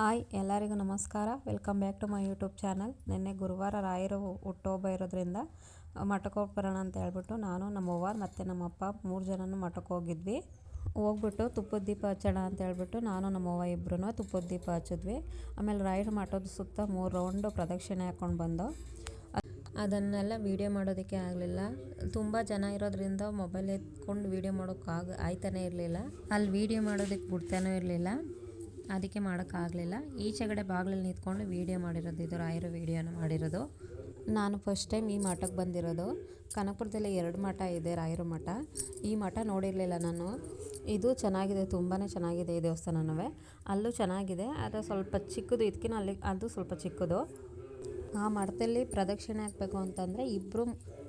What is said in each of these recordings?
Hi, ಎಲ್ಲರಿಗೂ ನಮಸ್ಕಾರ. Welcome back to my YouTube channel. ನಿನ್ನೆ ಗುರುವಾರ ರಾಯರು ಹುಟ್ಟೋಬ್ಬ ಇರೋದ್ರಿಂದ ಮಠಕ್ಕೆ ಹೋಗಿ ಬರೋಣ ಅಂತ ಹೇಳ್ಬಿಟ್ಟು ನಾನು, ನಮ್ಮ ಅವ್ವ ಮತ್ತು ನಮ್ಮಪ್ಪ ಮೂರು ಜನನು ಮಠಕ್ಕೆ ಹೋಗಿದ್ವಿ. ಹೋಗ್ಬಿಟ್ಟು ತುಪ್ಪದ ದೀಪ ಹಚ್ಚೋಣ ಅಂತ ಹೇಳ್ಬಿಟ್ಟು ನಾನು, ನಮ್ಮ ಅವ್ವ ಇಬ್ಬರೂ ತುಪ್ಪದ ದೀಪ ಹಚ್ಚಿದ್ವಿ. ಆಮೇಲೆ ರಾಯರು ಮಠದ ಸುತ್ತ ಮೂರು ರೌಂಡು ಪ್ರದಕ್ಷಿಣೆ ಹಾಕ್ಕೊಂಡು ಬಂದು ಅದನ್ನೆಲ್ಲ ವೀಡಿಯೋ ಮಾಡೋದಕ್ಕೆ ಆಗಲಿಲ್ಲ. ತುಂಬ ಜನ ಇರೋದ್ರಿಂದ ಮೊಬೈಲ್ ಎತ್ಕೊಂಡು ವೀಡಿಯೋ ಮಾಡೋಕ್ಕಾಗ ಆಯ್ತಾನೇ ಇರಲಿಲ್ಲ. ಅಲ್ಲಿ ವೀಡಿಯೋ ಮಾಡೋದಕ್ಕೆ ಬಿಡ್ತಾನೂ ಇರಲಿಲ್ಲ. ಅದಕ್ಕೆ ಮಾಡೋಕ್ಕಾಗಲಿಲ್ಲ. ಈಚೆಗಡೆ ಬಾಗಿಲಲ್ಲಿ ನಿಂತ್ಕೊಂಡು ವೀಡಿಯೋ ಮಾಡಿರೋದು, ಇದು ರಾಯರ ವೀಡಿಯೋನ ಮಾಡಿರೋದು. ನಾನು ಫಸ್ಟ್ ಟೈಮ್ ಈ ಮಠಕ್ಕೆ ಬಂದಿರೋದು. ಕನಕಪುರದಲ್ಲಿ ಎರಡು ಮಠ ಇದೆ, ರಾಯರ ಮಠ. ಈ ಮಠ ನೋಡಿರಲಿಲ್ಲ ನಾನು. ಇದು ಚೆನ್ನಾಗಿದೆ ತುಂಬಾ ಚೆನ್ನಾಗಿದೆ ಈ ದೇವಸ್ಥಾನವೇ. ಅಲ್ಲೂ ಚೆನ್ನಾಗಿದೆ, ಆದರೆ ಸ್ವಲ್ಪ ಚಿಕ್ಕದು ಇದಕ್ಕಿಂತ ಅಲ್ಲಿ, ಅದು ಸ್ವಲ್ಪ ಚಿಕ್ಕದು. ಆ ಮಠದಲ್ಲಿ ಪ್ರದಕ್ಷಿಣೆ ಹಾಕಬೇಕು ಅಂತಂದರೆ ಇಬ್ಬರು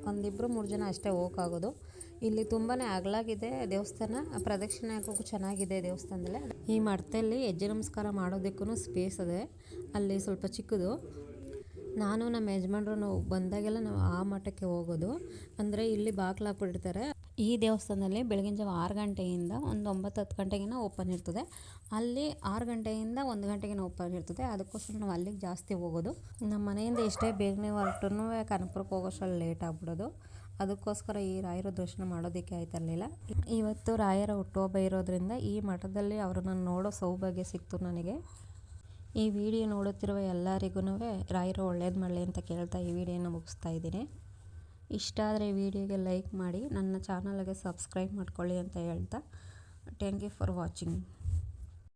ಒಂದಿಬ್ಬರು ಮೂರು ಜನ ಅಷ್ಟೇ ಹೋಗೋಕ್ಕಾಗೋದು. ಇಲ್ಲಿ ತುಂಬಾ ಅಗಲಾಗಿದೆ ದೇವಸ್ಥಾನ. ಪ್ರದಕ್ಷಿಣೆ ಹಾಕೋಕ್ಕೂ ಚೆನ್ನಾಗಿದೆ ದೇವಸ್ಥಾನದಲ್ಲಿ. ಈ ಮಠದಲ್ಲಿ ಹೆಜ್ಜೆ ನಮಸ್ಕಾರ ಮಾಡೋದಕ್ಕೂ ಸ್ಪೇಸ್ ಇದೆ. ಅಲ್ಲಿ ಸ್ವಲ್ಪ ಚಿಕ್ಕದು. ನಾನು ನಮ್ಮ ಯಜಮಾನ್ರು ಬಂದಾಗೆಲ್ಲ ನಾವು ಆ ಮಠಕ್ಕೆ ಹೋಗೋದು. ಅಂದರೆ ಇಲ್ಲಿ ಬಾಗಿಲು ಹಾಕ್ಬಿಟ್ಟಿರ್ತಾರೆ ಈ ದೇವಸ್ಥಾನದಲ್ಲಿ ಬೆಳಗಿನ ಜಾವ ಆರು ಗಂಟೆಯಿಂದ ಒಂದು ಒಂಬತ್ತು ಹತ್ತು ಗಂಟೆಗಿನ ಓಪನ್ ಇರ್ತದೆ. ಅಲ್ಲಿ ಆರು ಗಂಟೆಯಿಂದ ಒಂದು ಗಂಟೆಗಿನ ಓಪನ್ ಇರ್ತದೆ. ಅದಕ್ಕೋಸ್ಕರ ನಾವು ಅಲ್ಲಿಗೆ ಜಾಸ್ತಿ ಹೋಗೋದು. ನಮ್ಮ ಮನೆಯಿಂದ ಎಷ್ಟೇ ಬೇಗನೆ ಹೊರಟು ಕನಪುರಕ್ಕೆ ಹೋಗೋಷ್ಟರಲ್ಲಿ ಲೇಟ್ ಆಗ್ಬಿಡೋದು. ಅದಕ್ಕೋಸ್ಕರ ಈ ರಾಯರ ದರ್ಶನ ಮಾಡೋದಕ್ಕೆ ಆಯ್ತಿರಲಿಲ್ಲ ಇವತ್ತು ರಾಯರ ಹುಟ್ಟುಹಬ್ಬ ಇರೋದ್ರಿಂದ ಈ ಮಠದಲ್ಲಿ ಅವರನ್ನು ನೋಡೋ ಸೌಭಾಗ್ಯ ಸಿಕ್ತು ನನಗೆ. ಈ ವಿಡಿಯೋ ನೋಡುತ್ತಿರುವ ಎಲ್ಲರಿಗೂ ರಾಯರು ಒಳ್ಳೇದು ಮಾಡಲಿ ಅಂತ ಕೇಳ್ತಾ ಈ ವಿಡಿಯೋನ ಮುಗಿಸ್ತಾ ಇದ್ದೀನಿ. ಇಷ್ಟ ಆದರೆ ವಿಡಿಯೋಗೆ ಲೈಕ್ ಮಾಡಿ, ನನ್ನ ಚಾನಲ್ಗೆ ಸಬ್ಸ್ಕ್ರೈಬ್ ಮಾಡ್ಕೊಳ್ಳಿ ಅಂತ ಹೇಳ್ತಾ. Thank you for watching